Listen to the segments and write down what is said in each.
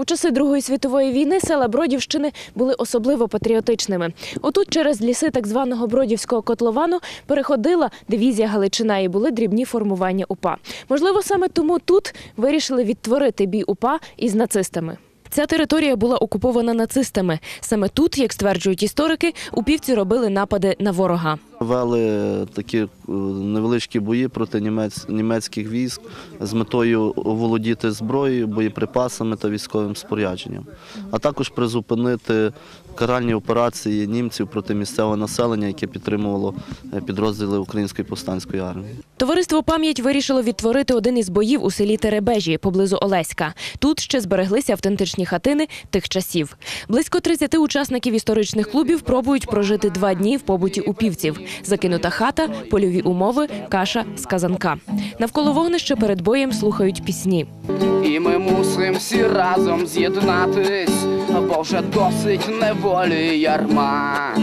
У часи Другої світової війни села Бродівщини були особливо патріотичними. Отут через ліси так званого Бродівського котловану переходила дивізія Галичина і були дрібні формування УПА. Можливо, саме тому тут вирішили відтворити бій УПА із нацистами. Ця територія була окупована нацистами. Саме тут, як стверджують історики, упівці робили напади на ворога. Вели такі е, невеличкі бої проти німець, німецьких військ з метою оволодіти зброєю, боєприпасами та військовим спорядженням, а також призупинити каральні операції німців проти місцевого населення, яке підтримувало е, підрозділи Української повстанської армії. Товариство пам'ять вирішило відтворити один із боїв у селі Теребежі поблизу Олеська. Тут ще збереглися автентичні хатини тих часів. Близько 30 учасників історичних клубів пробують прожити два дні в побуті упівців. Закинута хата, польові умови, каша з казанка. Навколо вогнища перед боєм слухають пісні. І ми мусимо всі разом з'єднатись, бо вже досить неволі ярма.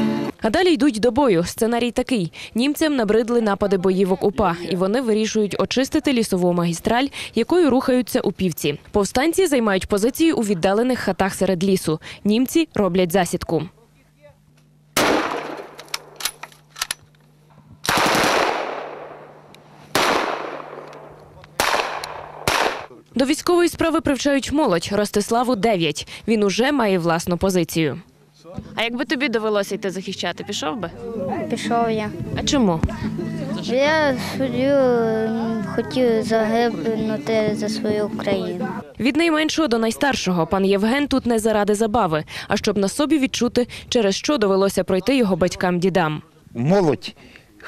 А далі йдуть до бою. Сценарій такий: німцям набридли напади боївок УПА, і вони вирішують очистити лісову магістраль, якою рухаються упівці. Повстанці займають позиції у віддалених хатах серед лісу. Німці роблять засідку. До військової справи привчають молодь. Ростиславу 9. Він уже має власну позицію. А якби тобі довелося йти захищати, пішов би? Пішов я. А чому? Я суддю хотів загибнути за свою країну. Від найменшого до найстаршого пан Євген тут не заради забави, а щоб на собі відчути, через що довелося пройти його батькам-дідам. молодь,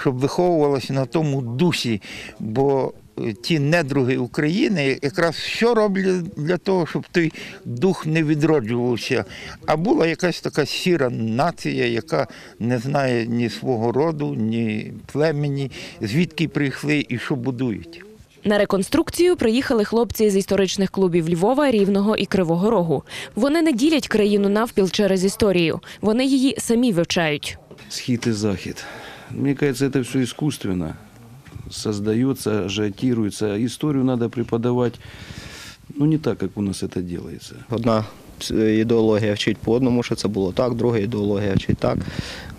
щоб виховувалася на тому дусі, бо ті недруги України якраз що роблять для того, щоб той дух не відроджувався, а була якась така сіра нація, яка не знає ні свого роду, ні племені, звідки прийшли і що будують. На реконструкцію приїхали хлопці з історичних клубів Львова, Рівного і Кривого Рогу. Вони не ділять країну навпіл через історію. Вони її самі вивчають. схит и захит. Мне кажется, это все искусственно создается, ажиотируется. Историю надо преподавать, ну, не так, как у нас это делается. Одна ідеологія вчить по одному, що це було так, друга ідеологія вчить так.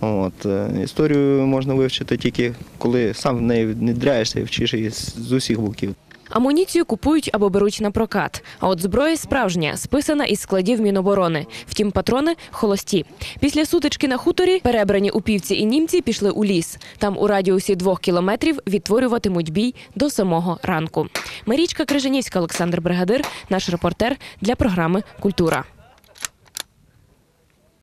От. е, Історію можна вивчити тільки коли сам в неї внедряєшся і вчиш її з усіх боків. Амуніцію купують або беруть на прокат. А от зброя справжня, списана із складів Міноборони. Втім, патрони холості. Після сутички на хуторі перебрані упівці і німці пішли у ліс. Там у радіусі двох кілометрів відтворюватимуть бій до самого ранку. Марічка Крижанівська, Олександр Бригадир, наш репортер для програми Культура.